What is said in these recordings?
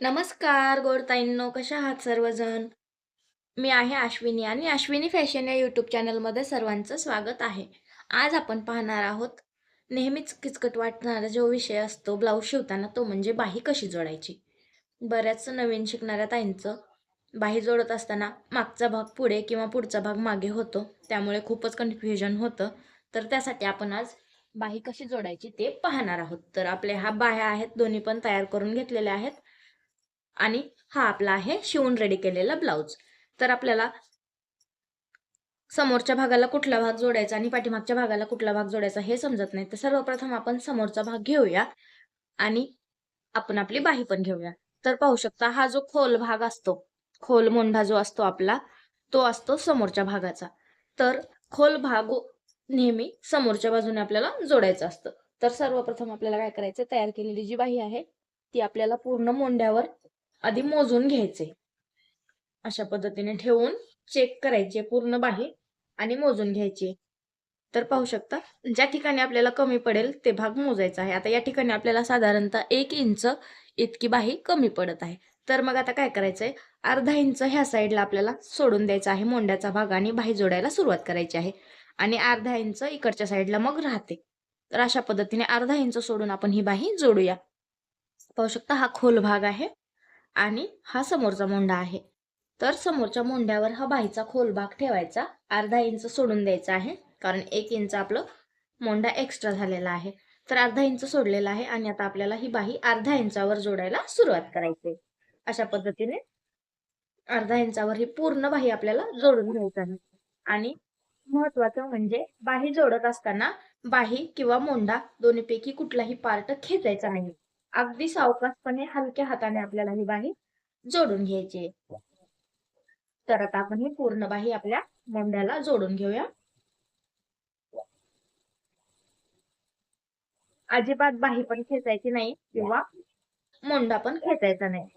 नमस्कार गोडताईंनो कशा आहात सर्वजण? मी आहे अश्विनी आणि अश्विनी फॅशन या यूट्यूब चॅनलमध्ये सर्वांचं स्वागत आहे. आज आपण पाहणार आहोत नेहमीच किचकट वाटणारा जो विषय असतो ब्लाऊज शिवताना तो म्हणजे बाही कशी जोडायची? बऱ्याच नवीन शिकणाऱ्या ताईंचं बाही जोडत असताना मागचा भाग पुढे किंवा पुढचा भाग मागे होतो त्यामुळे खूपच कन्फ्युजन होतं. तर त्यासाठी आपण आज बाही कशी जोडायची ते पाहणार आहोत. तर आपले हा बाह्या आहेत दोन्ही पण तयार करून घेतलेल्या आहेत. आणि हा आपला आहे शिवून रेडी केलेला ब्लाऊज तर आपल्याला समोरच्या भागाला कुठला भाग जोडायचा आणि पाठीमागच्या भागाला कुठला भाग जोडायचा हे समजत नाही. तर सर्वप्रथम आपण समोरचा भाग घेऊया आणि आपण आपली बाही पण घेऊया. तर पाहू शकता हा जो खोल भाग असतो खोल मोंढा जो असतो आपला तो असतो समोरच्या भागाचा. तर खोल भाग नेहमी समोरच्या बाजूने आपल्याला जोडायचं असतं. तर सर्वप्रथम आपल्याला काय करायचं तयार केलेली जी बाही आहे ती आपल्याला पूर्ण मोंढ्यावर आधी मोजून घ्यायचे. अशा पद्धतीने ठेवून चेक करायचे पूर्ण बाही आणि मोजून घ्यायचे. तर पाहू शकता ज्या ठिकाणी आपल्याला कमी पडेल ते भाग मोजायचा आहे. आता या ठिकाणी आपल्याला साधारणतः एक इंच इतकी बाही कमी पडत आहे. तर मग आता काय करायचंय? अर्धा इंच ह्या साईडला आपल्याला सोडून द्यायचा आहे. मोंड्याचा भाग आणि बाही जोडायला सुरुवात करायची आहे. आणि अर्धा इंच इकडच्या साईडला मग राहते. तर अशा पद्धतीने अर्धा इंच सोडून आपण ही बाही जोडूया. पाहू शकता हा खोल भाग आहे. आणि हा समोरचा मोंडा आहे. तर समोरच्या मोंड्यावर हा बाहीचा खोल भाग ठेवायचा. अर्धा इंच सोडून द्यायचा आहे. कारण एक इंच आपलं मोंडा एक्स्ट्रा झालेला आहे. तर अर्धा इंच सोडलेला आहे आणि आता आपल्याला ही बाही अर्धा इंचावर जोडायला सुरुवात करायची आहे. अशा पद्धतीने अर्धा इंचावर ही पूर्ण बाही आपल्याला जोडून घ्यायचं आहे. आणि महत्वाचं म्हणजे बाही जोडत असताना बाही किंवा मोंडा दोन्हीपैकी कुठलाही पार्ट खेचायचा नाही. अगदी सावकाशपणे हलक्या हाताने आपल्याला ही बाही जोडून घ्यायची आहे. तर आता आपण ही पूर्ण बाही आपल्या मोंड्याला जोडून घेऊया. अजिबात बाही पण खेचायची नाही किंवा मोंडा पण खेचायचा नाही.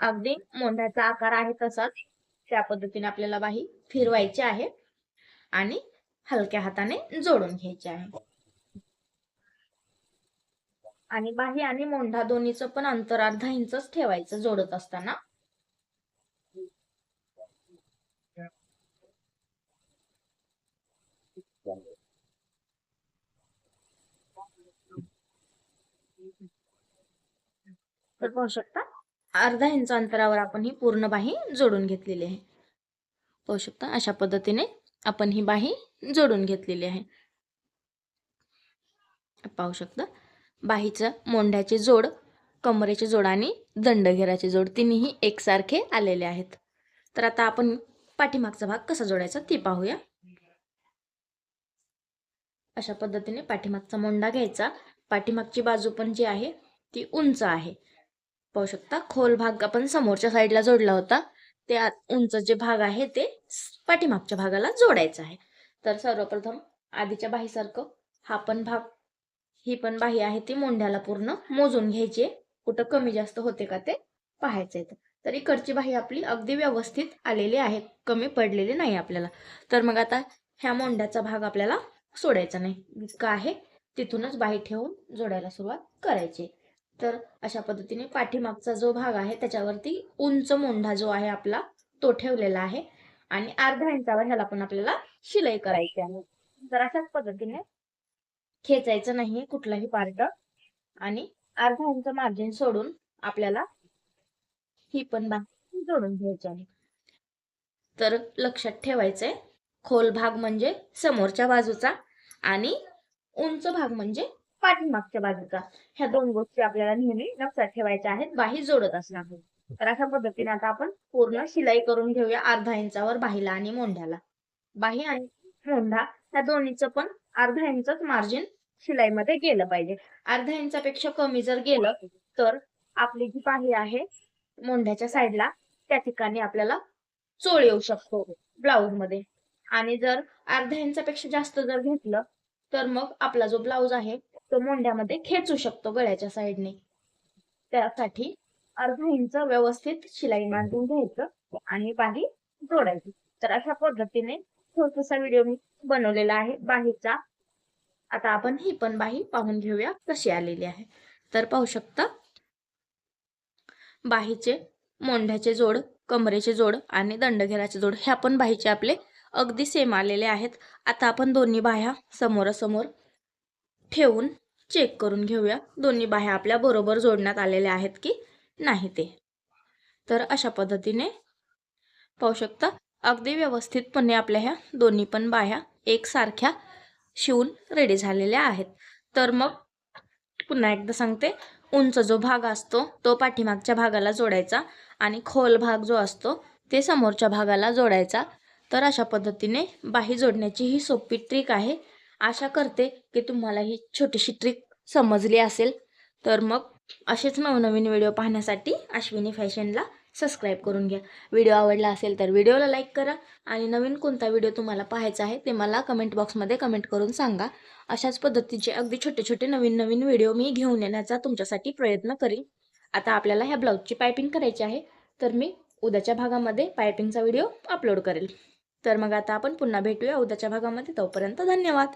अगदी मोंढ्याचा आकार आहे तसाच त्या पद्धतीने आपल्याला बाही फिरवायची आहे आणि हलक्या हाताने जोडून घ्यायची आहे. आणि बाही आणि मोंढा दोन्हीचं पण अंतर अर्धा इंचच ठेवायचं जोडत असताना. तर पाहू शकता अर्धा इंच अंतरावर आपण ही पूर्ण बाही जोडून घेतलेली आहे. पाहू शकता अशा पद्धतीने आपण ही बाही जोडून घेतलेली आहे. पाहू शकता बाहीचं मोंढ्याचे जोड कमरेचे जोड आणि दंडघेराचे जोड तिन्ही एकसारखे आलेले आहेत. तर आता आपण पाठीमागचा भाग कसा जोडायचा ते पाहूया. अशा पद्धतीने पाठीमागचा मोंडा घ्यायचा. पाठीमागची बाजू पण जी आहे ती उंच आहे. पाहू शकता खोल भाग आपण समोरच्या साईडला जोडला होता. ते उंच जे भाग आहे ते पाठीमागच्या भागाला जोडायचं आहे. तर सर्वप्रथम आधीच्या बाहीसारखं हा पण भाग ही पण बाही आहे ती मोंढ्याला पूर्ण मोजून घ्यायची कुठं कमी जास्त होते का ते पाहायचंय तर इकडची बाही आपली अगदी व्यवस्थित आलेली आहे. कमी पडलेली नाही आपल्याला. तर मग आता ह्या मोंढ्याचा भाग आपल्याला सोडायचा नाही. का आहे तिथूनच बाही ठेवून जोडायला सुरुवात करायची तर अशा पद्धतीने पाठीमागचा जो भाग आहे त्याच्यावरती उंच मोंढा जो आहे आपला तो ठेवलेला आहे. आणि अर्धा इंचावर ह्याला पण आपल्याला शिलाई करायची आहे. तर अशाच पद्धतीने खेचायचं नाही कुठलाही पार्ट आणि अर्धा इंच मार्जिन सोडून आपल्याला ही पण बाकी जोडून घ्यायची आहे. तर लक्षात ठेवायचंय खोल भाग म्हणजे समोरच्या बाजूचा आणि उंच भाग म्हणजे पाठीमागच्या बाजूचा. ह्या दोन गोष्टी आपल्याला नेहमी लक्षात ठेवायच्या आहेत बाही जोडत असणार तर अशा पद्धतीने आता आपण पूर्ण शिलाई करून घेऊया अर्धा इंचावर बाहीला आणि मोंढ्याला. बाही आणि मोंढा ह्या दोन्हीचं पण अर्धा इंचच मार्जिन शिलाईमध्ये गेलं पाहिजे. अर्धा इंचापेक्षा कमी जर गेलं तर आपली जी पाही आहे मोंढ्याच्या साईडला त्या ठिकाणी आपल्याला चोळ येऊ शकतो ब्लाऊजमध्ये. आणि जर अर्ध्या इंचापेक्षा जास्त जर घेतलं तर मग आपला जो ब्लाऊज आहे तो मोंढ्यामध्ये खेचू शकतो गळ्याच्या साईडने त्यासाठी अर्धा इंच व्यवस्थित शिलाई मांडून घ्यायचं आणि बाही जोडायची. तर अशा पद्धतीने छोटासा व्हिडिओ मी बनवलेला आहे बाहीचा आता आपण ही पण बाही पाहून घेऊया कशी आलेली आहे. तर पाहू शकता बाहीचे मोंढ्याचे जोड कमरेचे जोड आणि दंडघेराचे जोड ह्या पण बाहीचे आपले अगदी सेम आलेले आहेत. आता आपण दोन्ही बाह्या समोरासमोर ठेवून चेक करून घेऊया. दोन्ही बाह्या आपल्या बरोबर जोडण्यात आलेल्या आहेत की नाही ते. तर अशा पद्धतीने पाहू शकता अगदी व्यवस्थितपणे आपल्या ह्या दोन्ही पण बाह्या एकसारख्या शिवून रेडी झालेल्या आहेत. तर मग पुन्हा एकदा सांगते उंच जो भाग असतो तो पाठीमागच्या भागाला जोडायचा आणि खोल भाग जो असतो ते समोरच्या भागाला जोडायचा. तर अशा पद्धतीने बाही जोडण्याची ही सोपी ट्रिक आहे. आशा करते की तुम्हाला ही छोटीशी ट्रिक समजली असेल. तर मग असेच नवनवीन व्हिडिओ पाहण्यासाठी अश्विनी फॅशनला सबस्क्राईब करून घ्या. व्हिडिओ आवडला असेल तर व्हिडिओला लाईक करा आणि नवीन कोणता व्हिडिओ तुम्हाला पाहायचा आहे ते मला कमेंट बॉक्समध्ये कमेंट करून सांगा. अशाच पद्धतीचे अगदी छोटे छोटे नवीन नवीन व्हिडिओ मी घेऊन येण्याचा तुमच्यासाठी प्रयत्न करीन. आता आपल्याला ह्या ब्लाऊजची पायपिंग करायची आहे. तर मी उद्याच्या भागामध्ये पायपिंगचा व्हिडिओ अपलोड करेल. तर मग आता आपण पुन्हा भेटूया उद्याच्या भागामध्ये. तोपर्यंत धन्यवाद.